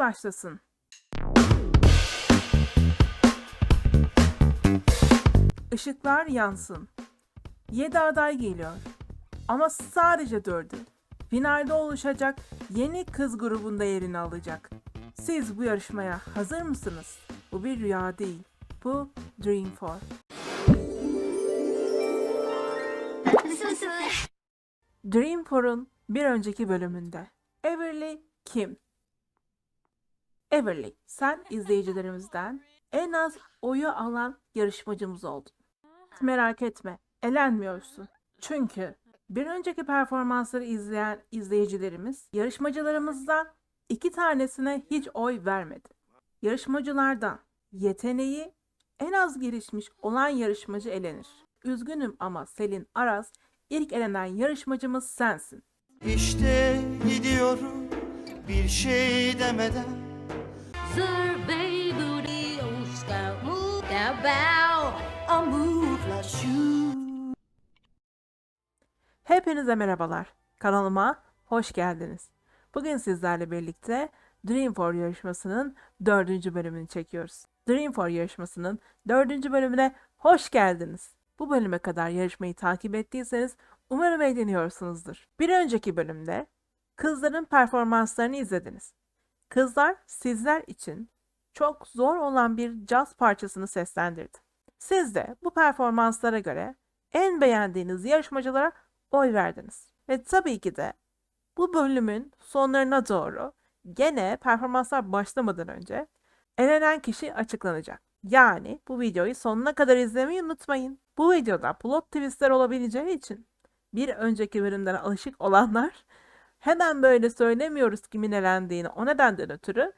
başlasın. Işıklar yansın. 7 aday geliyor. Ama sadece dördü. Finalde oluşacak yeni kız grubunda yerini alacak. Siz bu yarışmaya hazır mısınız? Bu bir rüya değil. Bu Dream for. Dream for'un bir önceki bölümünde Everly kim? Everly, sen izleyicilerimizden en az oyu alan yarışmacımız oldun. Merak etme, elenmiyorsun. Çünkü bir önceki performansları izleyen izleyicilerimiz yarışmacılarımızdan iki tanesine hiç oy vermedi. Yarışmacılardan yeteneği en az gelişmiş olan yarışmacı elenir. Üzgünüm ama Selin Aras ilk elenen yarışmacımız sensin. İşte gidiyorum bir şey demeden Survey booty, old scout, move bow. I move like you Hepinize merhabalar. Kanalıma hoş geldiniz. Bugün sizlerle birlikte Dream for yarışmasının dördüncü bölümünü çekiyoruz. Dream for yarışmasının dördüncü bölümüne hoş geldiniz. Bu bölüme kadar yarışmayı takip ettiyseniz umarım eğleniyorsunuzdur. Bir önceki bölümde kızların performanslarını izlediniz. Kızlar sizler için çok zor olan bir caz parçasını seslendirdi. Siz de bu performanslara göre en beğendiğiniz yarışmacılara oy verdiniz. Ve tabii ki de bu bölümün sonlarına doğru gene performanslar başlamadan önce elenen kişi açıklanacak. Yani bu videoyu sonuna kadar izlemeyi unutmayın. Bu videoda plot twistler olabileceği için bir önceki bölümden alışık olanlar hemen böyle söylemiyoruz kimin elendiğini o nedenden ötürü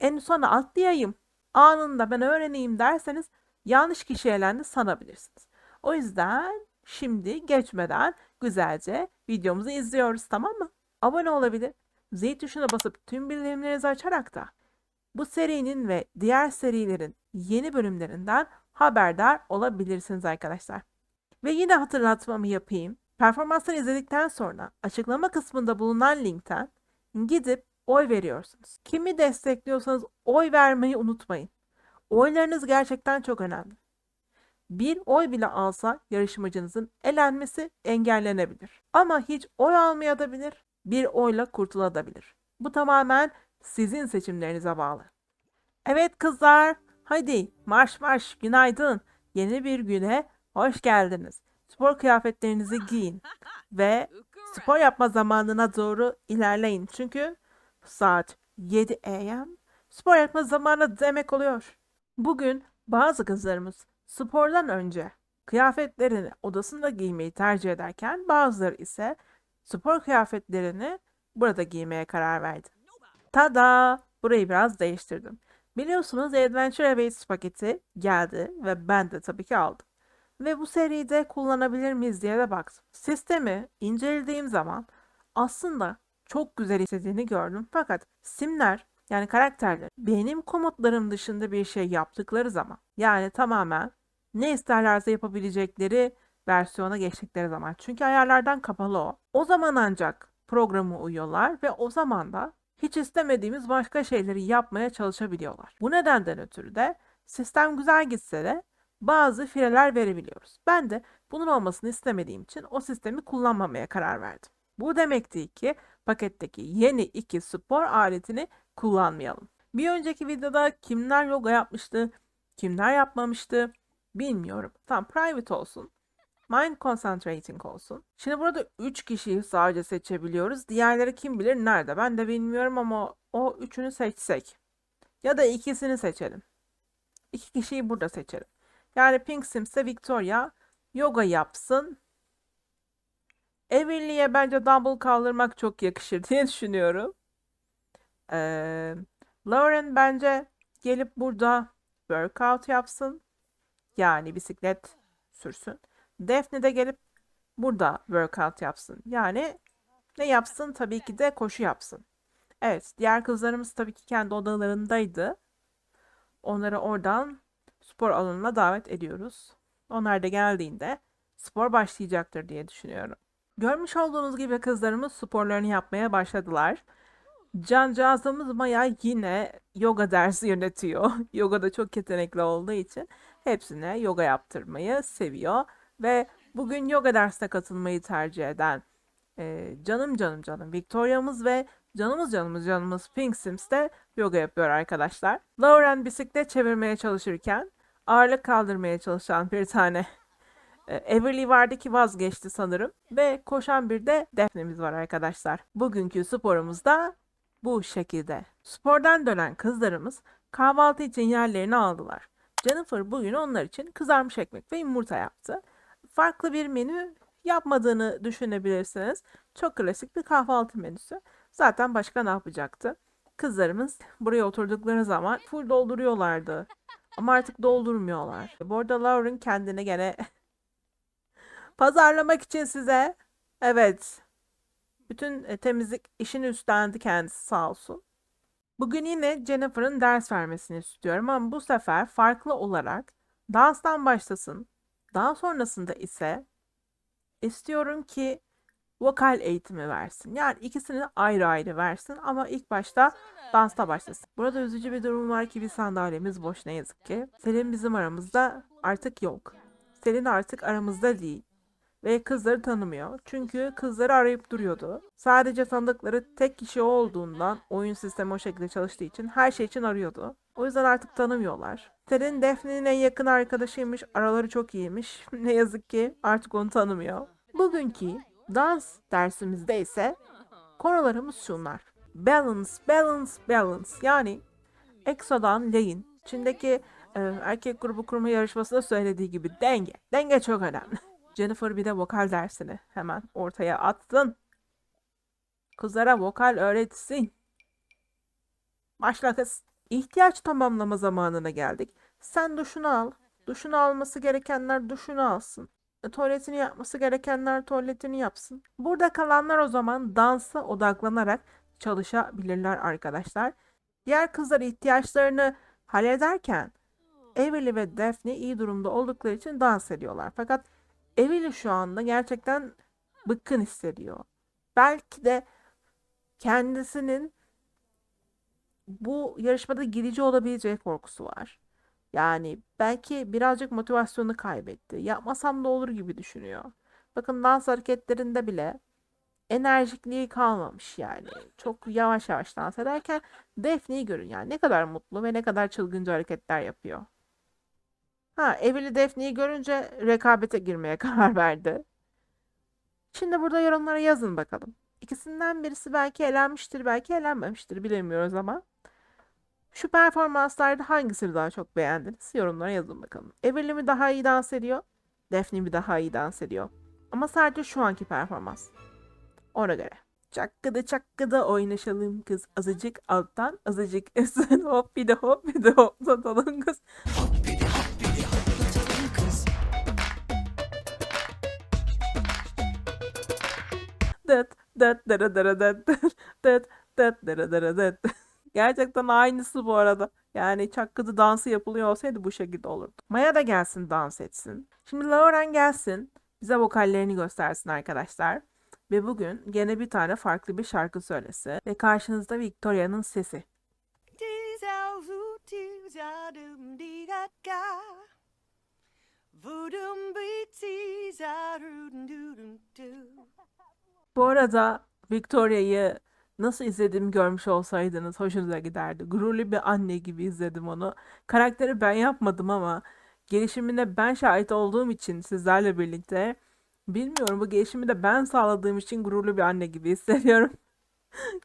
en sona atlayayım anında ben öğreneyim derseniz yanlış kişi elendi sanabilirsiniz. O yüzden şimdi geçmeden güzelce videomuzu izliyoruz tamam mı? Abone olabilir, zil tuşuna basıp tüm bildirimlerinizi açarak da bu serinin ve diğer serilerin yeni bölümlerinden haberdar olabilirsiniz arkadaşlar. Ve yine hatırlatmamı yapayım. Performansları izledikten sonra açıklama kısmında bulunan linkten gidip oy veriyorsunuz. Kimi destekliyorsanız oy vermeyi unutmayın. Oylarınız gerçekten çok önemli. Bir oy bile alsa yarışmacınızın elenmesi engellenebilir. Ama hiç oy almayabilir, bir oyla kurtulabilir. Bu tamamen sizin seçimlerinize bağlı. Evet kızlar, hadi marş marş günaydın. Yeni bir güne hoş geldiniz. Spor kıyafetlerinizi giyin ve spor yapma zamanına doğru ilerleyin. Çünkü saat 7 am spor yapma zamanı demek oluyor. Bugün bazı kızlarımız spordan önce kıyafetlerini odasında giymeyi tercih ederken bazıları ise spor kıyafetlerini burada giymeye karar verdi. Tada! Burayı biraz değiştirdim. Biliyorsunuz Adventure Awaits paketi geldi ve ben de tabii ki aldım. Ve bu seride kullanabilir miyiz diye de baktım. Sistemi incelediğim zaman aslında çok güzel istediğini gördüm. Fakat simler yani karakterler benim komutlarım dışında bir şey yaptıkları zaman yani tamamen ne isterlerse yapabilecekleri versiyona geçtikleri zaman. Çünkü ayarlardan kapalı o. O zaman ancak programı uyuyorlar ve o zaman da hiç istemediğimiz başka şeyleri yapmaya çalışabiliyorlar. Bu nedenden ötürü de sistem güzel gitse de bazı fireler verebiliyoruz. Ben de bunun olmasını istemediğim için o sistemi kullanmamaya karar verdim. Bu demek değil ki paketteki yeni iki spor aletini kullanmayalım. Bir önceki videoda kimler yoga yapmıştı, kimler yapmamıştı bilmiyorum. Tam private olsun. Mind concentrating olsun. Şimdi burada 3 kişiyi sadece seçebiliyoruz. Diğerleri kim bilir nerede? Ben de bilmiyorum ama o üçünü seçsek. Ya da ikisini seçelim. İki kişiyi burada seçelim. Yani Pink Sims'e Victoria yoga yapsın. Everly'e bence dumbbell kaldırmak çok yakışır diye düşünüyorum. Ee, Lauren bence gelip burada workout yapsın. Yani bisiklet sürsün. Daphne de gelip burada workout yapsın. Yani ne yapsın? Tabii ki de koşu yapsın. Evet, diğer kızlarımız tabii ki kendi odalarındaydı. Onları oradan spor alanına davet ediyoruz. Onlar da geldiğinde spor başlayacaktır diye düşünüyorum. Görmüş olduğunuz gibi kızlarımız sporlarını yapmaya başladılar. Cancağızımız Maya yine yoga dersi yönetiyor. Yogada çok yetenekli olduğu için hepsine yoga yaptırmayı seviyor. Ve bugün yoga dersine katılmayı tercih eden e, canım canım canım Victoria'mız ve canımız canımız canımız Pink Sims de yoga yapıyor arkadaşlar. Lauren bisiklet çevirmeye çalışırken ağırlık kaldırmaya çalışan bir tane e, Everly vardı ki vazgeçti sanırım. Ve koşan bir de Daphne'miz var arkadaşlar. Bugünkü sporumuz da bu şekilde. Spordan dönen kızlarımız kahvaltı için yerlerini aldılar. Jennifer bugün onlar için kızarmış ekmek ve yumurta yaptı. Farklı bir menü yapmadığını düşünebilirsiniz. Çok klasik bir kahvaltı menüsü. Zaten başka ne yapacaktı? Kızlarımız buraya oturdukları zaman full dolduruyorlardı. Ama artık doldurmuyorlar. Bu arada Lauren kendine gene pazarlamak için size evet bütün e, temizlik işini üstlendi kendisi sağ olsun. Bugün yine Jennifer'ın ders vermesini istiyorum ama bu sefer farklı olarak danstan başlasın. Daha sonrasında ise istiyorum ki vokal eğitimi versin. Yani ikisini ayrı ayrı versin ama ilk başta dansta başlasın. Burada üzücü bir durum var ki bir sandalyemiz boş ne yazık ki. Selin bizim aramızda artık yok. Selin artık aramızda değil ve kızları tanımıyor. Çünkü kızları arayıp duruyordu. Sadece tanıdıkları tek kişi olduğundan oyun sistemi o şekilde çalıştığı için her şey için arıyordu. O yüzden artık tanımıyorlar. Selin Daphne'nin en yakın arkadaşıymış. Araları çok iyiymiş. ne yazık ki artık onu tanımıyor. Bugünkü dans dersimizde ise konularımız şunlar. Balance, balance, balance. Yani EXO'dan Lane. Çin'deki e, erkek grubu kurma yarışmasında söylediği gibi denge. Denge çok önemli. Jennifer bir de vokal dersini hemen ortaya attın. Kızlara vokal öğretsin. Başla kız. İhtiyaç tamamlama zamanına geldik. Sen duşunu al. Duşunu alması gerekenler duşunu alsın. E, Tuvaletini yapması gerekenler tuvaletini yapsın. Burada kalanlar o zaman dansa odaklanarak çalışabilirler arkadaşlar. Diğer kızlar ihtiyaçlarını hallederken Emily ve Daphne iyi durumda oldukları için dans ediyorlar. Fakat Emily şu anda gerçekten bıkkın hissediyor. Belki de kendisinin bu yarışmada gidici olabileceği korkusu var. Yani belki birazcık motivasyonu kaybetti. Yapmasam da olur gibi düşünüyor. Bakın dans hareketlerinde bile enerjikliği kalmamış yani. Çok yavaş yavaş dans ederken Daphne'yi görün yani ne kadar mutlu ve ne kadar çılgınca hareketler yapıyor. Ha, Evili Daphne'yi görünce rekabete girmeye karar verdi. Şimdi burada yorumlara yazın bakalım. İkisinden birisi belki elenmiştir, belki elenmemiştir bilemiyoruz ama. Şu performanslarda hangisini daha çok beğendiniz? Yorumlara yazın bakalım. Everly mi daha iyi dans ediyor? Daphne mi daha iyi dans ediyor? Ama sadece şu anki performans. Ona göre. Çakkıda çakkıda oynaşalım kız. Azıcık alttan azıcık üstten hop bir de hop bir de hop satalım kız. Dıt dıt dırı dırı dıt dıt dıt dırı dırı dıt. Gerçekten aynısı bu arada. Yani çakkıdı dansı yapılıyor olsaydı bu şekilde olurdu. Maya da gelsin dans etsin. Şimdi Lauren gelsin. Bize vokallerini göstersin arkadaşlar. Ve bugün gene bir tane farklı bir şarkı söylesin. Ve karşınızda Victoria'nın sesi. Bu arada Victoria'yı nasıl izlediğimi görmüş olsaydınız hoşunuza giderdi. Gururlu bir anne gibi izledim onu. Karakteri ben yapmadım ama gelişimine ben şahit olduğum için sizlerle birlikte bilmiyorum bu gelişimi de ben sağladığım için gururlu bir anne gibi hissediyorum.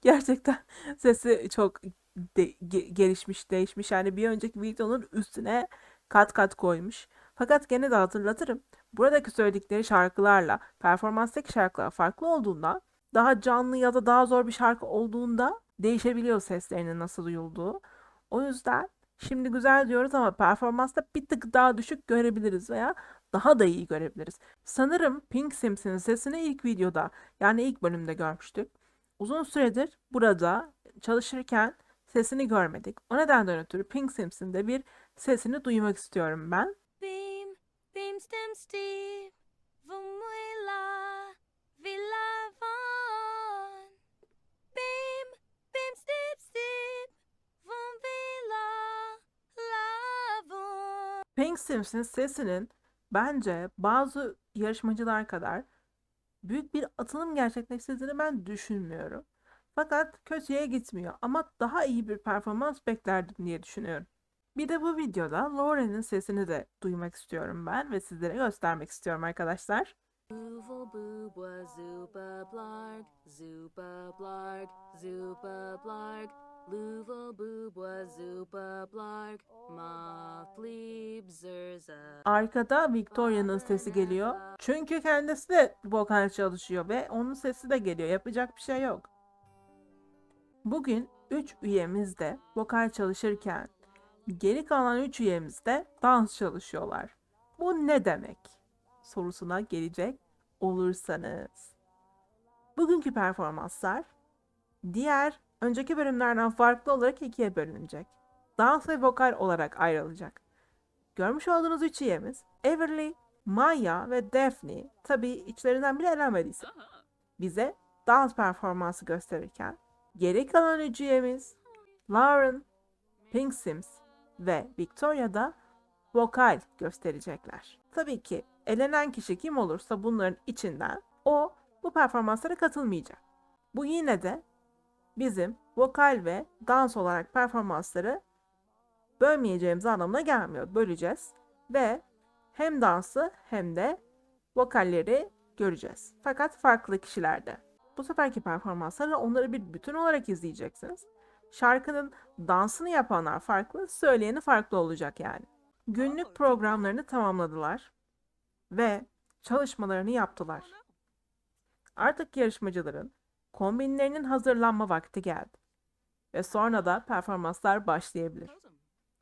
Gerçekten sesi çok de- ge- gelişmiş, değişmiş. Yani bir önceki videonun üstüne kat kat koymuş. Fakat gene de hatırlatırım. Buradaki söyledikleri şarkılarla performanstaki şarkılar farklı olduğunda daha canlı ya da daha zor bir şarkı olduğunda değişebiliyor seslerinin nasıl duyulduğu. O yüzden şimdi güzel diyoruz ama performansta bir tık daha düşük görebiliriz veya daha da iyi görebiliriz. Sanırım Pink Sims'in sesini ilk videoda yani ilk bölümde görmüştük. Uzun süredir burada çalışırken sesini görmedik. O nedenden ötürü Pink Sims'in de bir sesini duymak istiyorum ben. Beam, beam, stem, stem, Pink Sims'in sesinin bence bazı yarışmacılar kadar büyük bir atılım gerçekleştirdiğini ben düşünmüyorum. Fakat kötüye gitmiyor ama daha iyi bir performans beklerdim diye düşünüyorum. Bir de bu videoda Lauren'in sesini de duymak istiyorum ben ve sizlere göstermek istiyorum arkadaşlar. Moth leap zerza. Arkada Victoria'nın sesi geliyor. Çünkü kendisi de vokal çalışıyor ve onun sesi de geliyor. Yapacak bir şey yok. Bugün 3 üyemiz de vokal çalışırken geri kalan 3 üyemiz de dans çalışıyorlar. Bu ne demek? Sorusuna gelecek olursanız. Bugünkü performanslar diğer önceki bölümlerden farklı olarak ikiye bölünecek. Dans ve vokal olarak ayrılacak. Görmüş olduğunuz üç üyemiz Everly, Maya ve Daphne tabii içlerinden biri elenmediyse bize dans performansı gösterirken geri kalan üç üyemiz Lauren, Pink Sims ve Victoria da vokal gösterecekler. Tabii ki elenen kişi kim olursa bunların içinden o bu performanslara katılmayacak. Bu yine de bizim vokal ve dans olarak performansları bölmeyeceğimiz anlamına gelmiyor. Böleceğiz ve hem dansı hem de vokalleri göreceğiz. Fakat farklı kişilerde. Bu seferki performansları onları bir bütün olarak izleyeceksiniz. Şarkının dansını yapanlar farklı, söyleyeni farklı olacak yani. Günlük programlarını tamamladılar ve çalışmalarını yaptılar. Artık yarışmacıların kombinlerinin hazırlanma vakti geldi. Ve sonra da performanslar başlayabilir.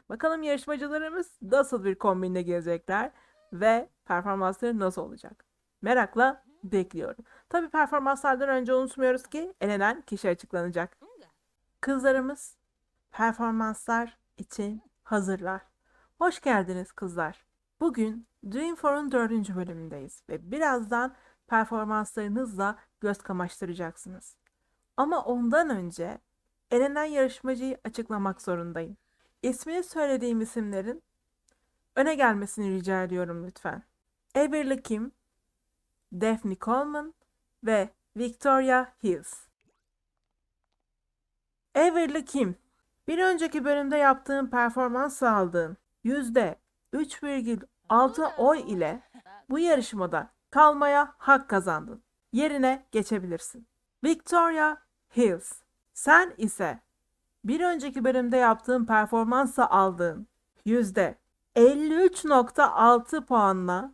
Bakalım yarışmacılarımız nasıl bir kombinle gelecekler ve performansları nasıl olacak? Merakla bekliyorum. Tabii performanslardan önce unutmuyoruz ki elenen kişi açıklanacak. Kızlarımız performanslar için hazırlar. Hoş geldiniz kızlar. Bugün Dream For'un dördüncü bölümündeyiz ve birazdan performanslarınızla göz kamaştıracaksınız. Ama ondan önce elenen yarışmacıyı açıklamak zorundayım. İsmini söylediğim isimlerin öne gelmesini rica ediyorum lütfen. Everly Kim, Daphne Coleman ve Victoria Hills. Everly Kim, bir önceki bölümde yaptığın performans aldığın %3,6 oy ile bu yarışmada kalmaya hak kazandın. Yerine geçebilirsin. Victoria Hills, sen ise bir önceki bölümde yaptığın performansa aldığın yüzde 53.6 puanla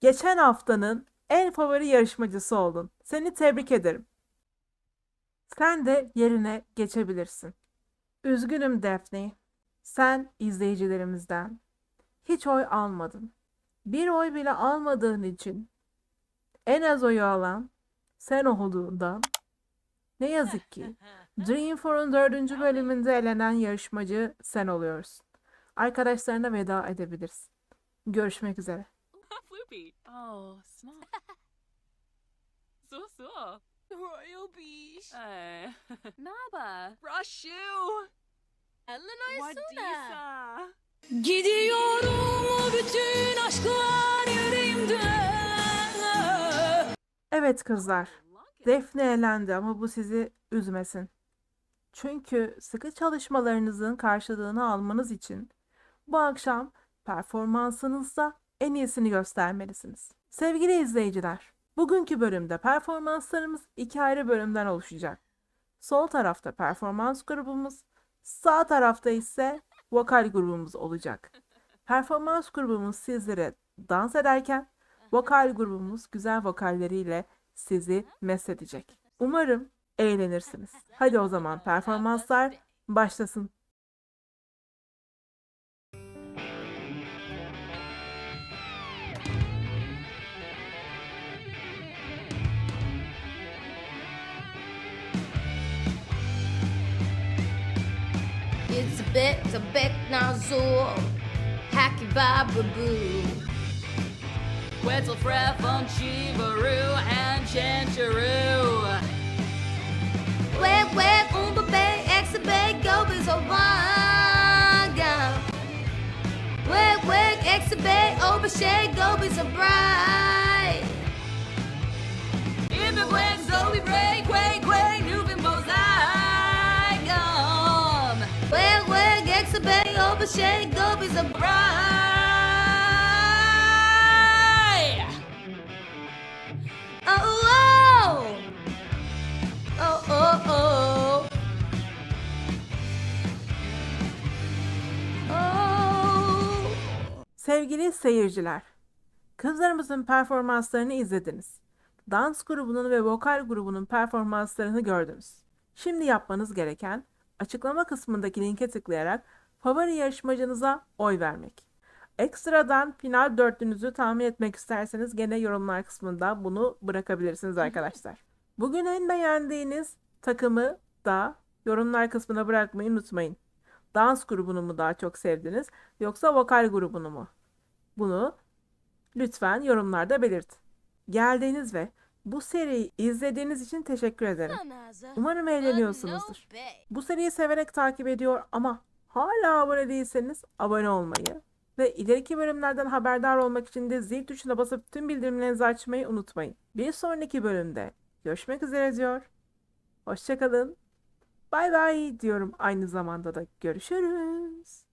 geçen haftanın en favori yarışmacısı oldun. Seni tebrik ederim. Sen de yerine geçebilirsin. Üzgünüm Daphne. Sen izleyicilerimizden hiç oy almadın. Bir oy bile almadığın için en az oyu alan sen olduğundan ne yazık ki Dream For'un dördüncü bölümünde elenen yarışmacı sen oluyorsun. Arkadaşlarına veda edebilirsin. Görüşmek üzere. Floopy. Oh, smart. so so. Royal Beach. Naba. Rashu. Eleanor Wadisa. Gidiyorum bütün aşklar yüreğimde. Evet kızlar. Defne elendi ama bu sizi üzmesin. Çünkü sıkı çalışmalarınızın karşılığını almanız için bu akşam performansınızda en iyisini göstermelisiniz. Sevgili izleyiciler, bugünkü bölümde performanslarımız iki ayrı bölümden oluşacak. Sol tarafta performans grubumuz, sağ tarafta ise vokal grubumuz olacak. Performans grubumuz sizlere dans ederken, vokal grubumuz güzel vokalleriyle sizi meshedecek. Umarım eğlenirsiniz. Hadi o zaman performanslar başlasın. bit, a bit nozzle. Hacky bababoo. Quetzal Frefon Chivaroo and Chancheroo. Wet, wet, on the bay, exhibit, go be so wanga. Wet, wet, exhibit, overshade, go be so. Shake, be so bright. Oh, oh, oh, oh, oh. Oh. Sevgili seyirciler, kızlarımızın performanslarını izlediniz. Dans grubunun ve vokal grubunun performanslarını gördünüz. Şimdi yapmanız gereken açıklama kısmındaki linke tıklayarak favori yarışmacınıza oy vermek. Ekstradan final dörtlünüzü tahmin etmek isterseniz gene yorumlar kısmında bunu bırakabilirsiniz arkadaşlar. Bugün en beğendiğiniz takımı da yorumlar kısmına bırakmayı unutmayın. Dans grubunu mu daha çok sevdiniz yoksa vokal grubunu mu? Bunu lütfen yorumlarda belirtin. Geldiğiniz ve bu seriyi izlediğiniz için teşekkür ederim. Umarım eğleniyorsunuzdur. Bu seriyi severek takip ediyor ama hala abone değilseniz abone olmayı ve ileriki bölümlerden haberdar olmak için de zil tuşuna basıp tüm bildirimlerinizi açmayı unutmayın. Bir sonraki bölümde görüşmek üzere diyor. Hoşçakalın. Bay bay diyorum aynı zamanda da görüşürüz.